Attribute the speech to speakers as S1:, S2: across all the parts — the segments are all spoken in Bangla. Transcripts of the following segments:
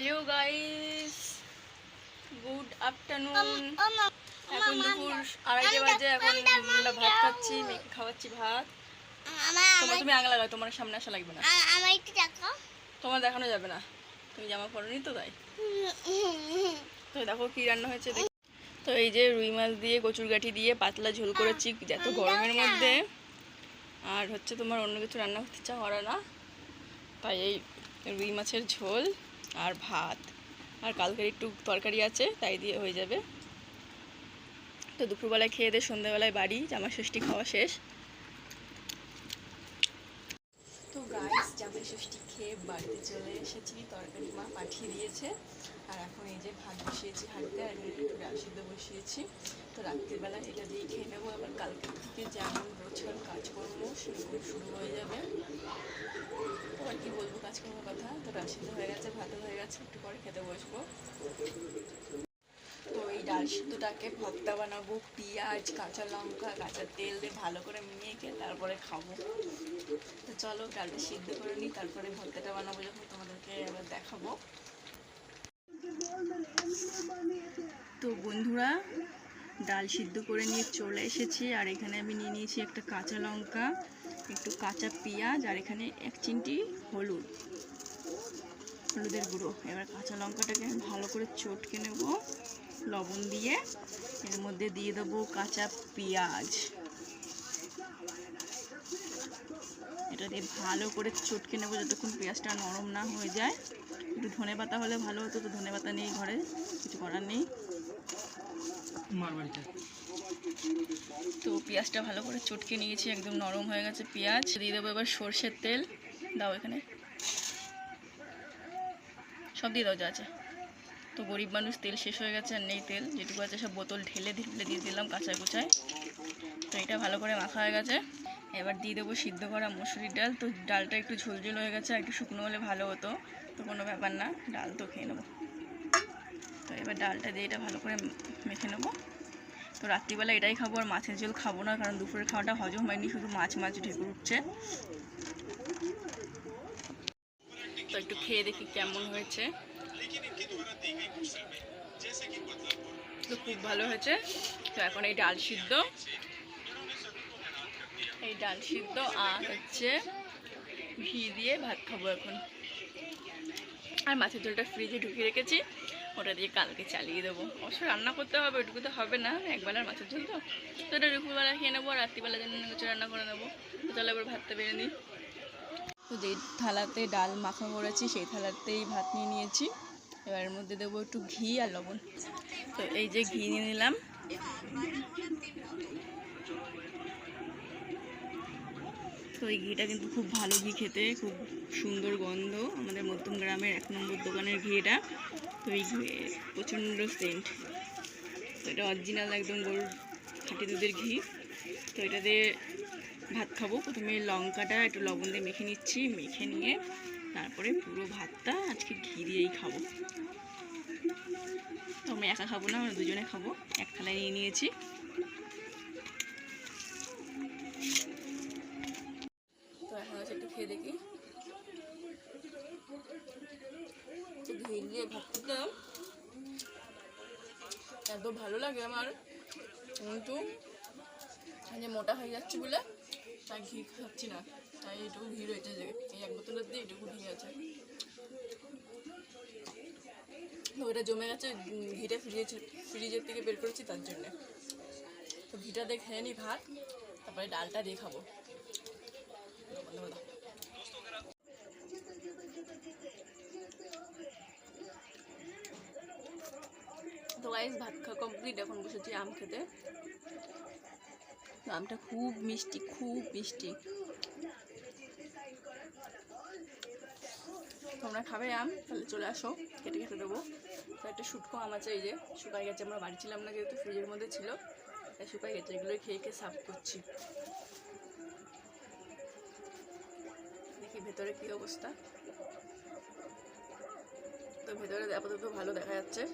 S1: হ্যালো গাইস গুড আফটারনুন এখন দুপুর আড়াইটে বাজে এখন আমরা ভাত খাচ্ছি মেয়েকে খাওয়াচ্ছি ভাত। তোমার তুমি আগে লাগাও তোমার সামনে আসা লাগবে না।
S2: আমার একটু দেখো
S1: তোমার দেখানো যাবে না। তুমি জামা পরনি তো তাই? তো দেখো কি রান্না হয়েছে দেখি। তো এই যে রুই মাছ দিয়ে কচুর গাঠি দিয়ে পাতলা ঝোল করেছি এত গরমের মধ্যে। আর হচ্ছে তোমার অন্য কিছু রান্না করতে ইচ্ছা করে না। তাই এই রুই মাছের ঝোল। আর ভাত। আর কালকের একটু তরকারি আছে, তাই দিয়ে হয়ে যাবে। তো দুপুরবেলায় খেয়ে দিয়ে সন্ধ্যাবেলায় বাড়ি জামা ষষ্ঠী খাওয়া শেষ। তো গাইস জামাই ষষ্ঠী খেয়ে বাড়িতে চলে এসেছি, তরকারি মা পাঠিয়ে দিয়েছে। আর এখন এই যে ভাত বসিয়েছি হাঁড়িতে আর একটু ডাল সিদ্ধ বসিয়েছি। তো রাত্রিবেলা এটা দিয়ে খেয়ে নেব। আবার কালকে থেকে যেমন রোজকার কাজকর্ম, সেগুলো শুরু হয়ে যাবে। আর কি বলব কাজকর্মের কথা, তো ডাল সিদ্ধ হয়ে গেছে, ভাতও হয়ে গেছে, একটু পরে খেতে বসবো। তো এই ডাল সিদ্ধটাকে ভর্তা বানাবো, পেঁয়াজ, কাঁচা লঙ্কা, কাঁচা তেল দিয়ে ভালো করে মেখে তারপরে খাব। তো চলো, ডালটা সিদ্ধ করে নিই, তারপরে ভর্তাটা বানাবো যখন তোমাদেরকে আবার দেখাবো। তো বন্ধুরা ডাল সিদ্ধ করে নিয়ে চলে এসেছি। আর এখানে আমি নিয়ে নিয়েছি একটা কাঁচা লঙ্কা, একটু কাঁচা পেঁয়াজ, আর এখানে এক চিমটি হলুদ, হলুদের গুঁড়ো। এবার কাঁচা লঙ্কাটাকে আমি ভালো করে চটকে নেব লবণ দিয়ে। এর মধ্যে দিয়ে দেবো কাঁচা পেঁয়াজ। এটা দিয়ে ভালো করে চটকে নেব যতক্ষণ পেঁয়াজটা নরম না হয়ে যায়। একটু ধনে পাতা হলে ভালো হতো, তো ধনে পাতা নেই ঘরে কিছু করার নেই। তো পেঁয়াজটা ভালো করে চটকে নিয়েছি, একদম নরম হয়ে গেছে পেঁয়াজ। দিয়ে দেবো এবার সর্ষের তেল। দাও এখানে। সব দিয়ে দাও যা আছে। তো গরিব মানুষ, তেল শেষ হয়ে গেছে, আর নেই তেল। যেটুকু আছে সব বোতল ঢেলে ঢেলে দিয়ে দিলাম কাঁচায় কুচায়। তো এটা ভালো করে মাখা হয়ে গেছে। এবার দিয়ে দেবো সিদ্ধ করা মুসুরির ডাল। তো ডালটা একটু ঝোলঝোল হয়ে গেছে, আর একটু শুকনো হলে ভালো হতো। তো কোনো ব্যাপার না, ডাল তো খেয়ে নেব। এবার ডালটা দিয়ে এটা ভালো করে মেখে নেব। তো রাত্রিবেলা এটাই খাব আর মাছের ঝোল খাব না, কারণ দুপুরের খাওয়াটা হজম হয়নি, শুধু মাছ মাছ ঢেকে উঠছে। তো একটু খেয়ে দেখি কেমন হয়েছে। তো খুব ভালো হয়েছে। তো এখন এই ডাল সিদ্ধ। এই ডাল সিদ্ধ আর হচ্ছে ঘি দিয়ে ভাত খাব এখন। আর মাছের ঝোলটা ফ্রিজে ঢুকিয়ে রেখেছি। ওটা দিয়ে কালকে চালিয়ে দেবো। অবশ্য রান্না করতে হবে ওইটুকু তো হবে না, একবেলার মাছের ঝোল তো। তো ওটা দুপুরবেলা খেয়ে নেব, আর রাত্রিবেলা জন্য কিছু রান্না করে নেব। তো চলো এবার ভাতটা বেড়ে নিই। তো যেই থালাতে ডাল মাখা করেছি, সেই থালাতেই ভাত নিয়ে নিয়েছি। এবার এর মধ্যে দেবো একটু ঘি আর লবণ। তো এই যে ঘি নিয়ে নিলাম। তো এই ঘিটা কিন্তু খুব ভালো ঘি খেতে, খুব সুন্দর গন্ধ। আমাদের মধ্যম গ্রামের এক নম্বর দোকানের ঘি এটা তো এই ঘি প্রচণ্ড সেন্ট তো এটা অরিজিনাল একদম গরুর খাঁটি দুধের ঘি। তো এটা দিয়ে ভাত খাব। প্রথমে লঙ্কাটা একটু লবণ দিয়ে মেখে নিচ্ছি, মেখে নিয়ে তারপরে পুরো ভাতটা আজকে ঘি দিয়েই খাব। তো আমি একা খাব না, আমরা দুজনে খাব। এক থালায় নিয়ে নিয়েছি। খেয়ে দেখি। ঘি দিয়ে ভাত খেতে এত ভালো লাগে আমার। কিন্তু যে মোটা হয়ে যাচ্ছে বলে তাই ঘি খাচ্ছি না। তাই এটুকু ঘি রয়েছে যে, এই এক বোতলের দিয়ে এটুকু ঘি আছে ওটা জমে গেছে ঘিটা ফ্রিজ ফ্রিজের থেকে বের করেছি তার জন্যে। তো ঘিটা দিয়ে খেয়ে নিই ভাত, তারপরে ডালটা দিয়ে খাব বন্ধ করে দাও। তো ভাত খাওয়া কমপ্লিট এখন বসেছি আম খেতে। আমটা খুব মিষ্টি খুব মিষ্টি। তোমরা খাবে আম, তাহলে চলে আসো, কেটে কেটে দেবো। তো একটা শুটকো আম আছে, এই যে শুকাই গেছে, আমরা বাড়ি ছিলাম না যেহেতু ফ্রিজের মধ্যে ছিল, তাই শুকাই গেছে এগুলো খেয়ে খেয়ে সাফ করছি। দেখি ভেতরে কি অবস্থা। তো ভেতরে আপাতত ভালো দেখা যাচ্ছে।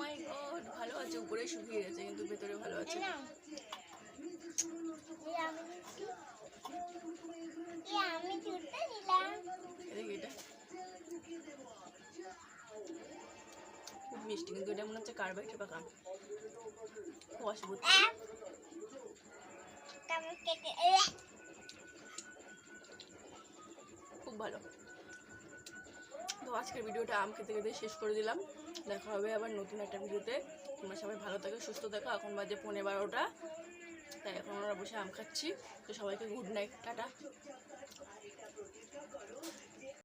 S1: মাই গড ভালো আছে? উপরে শুকিয়ে গেছে কিন্তু ভেতরে ভালো আছে?
S2: খুব
S1: মিষ্টি কিন্তু এটা মনে হচ্ছে কার্বাইটে
S2: খুব অসুবিধা
S1: খুব ভালো। আজকের ভিডিওটা আম খেতে খেতে শেষ করে দিলাম। দেখা হবে আবার নতুন একটা ভিডিওতে। তোমরা সবাই ভালো থাকো, সুস্থ থাকো। এখন বাজে পনেরো বারোটা। তাই এখন ওরা বসে আম খাচ্ছি। তো সবাইকে গুড নাইট টাটা।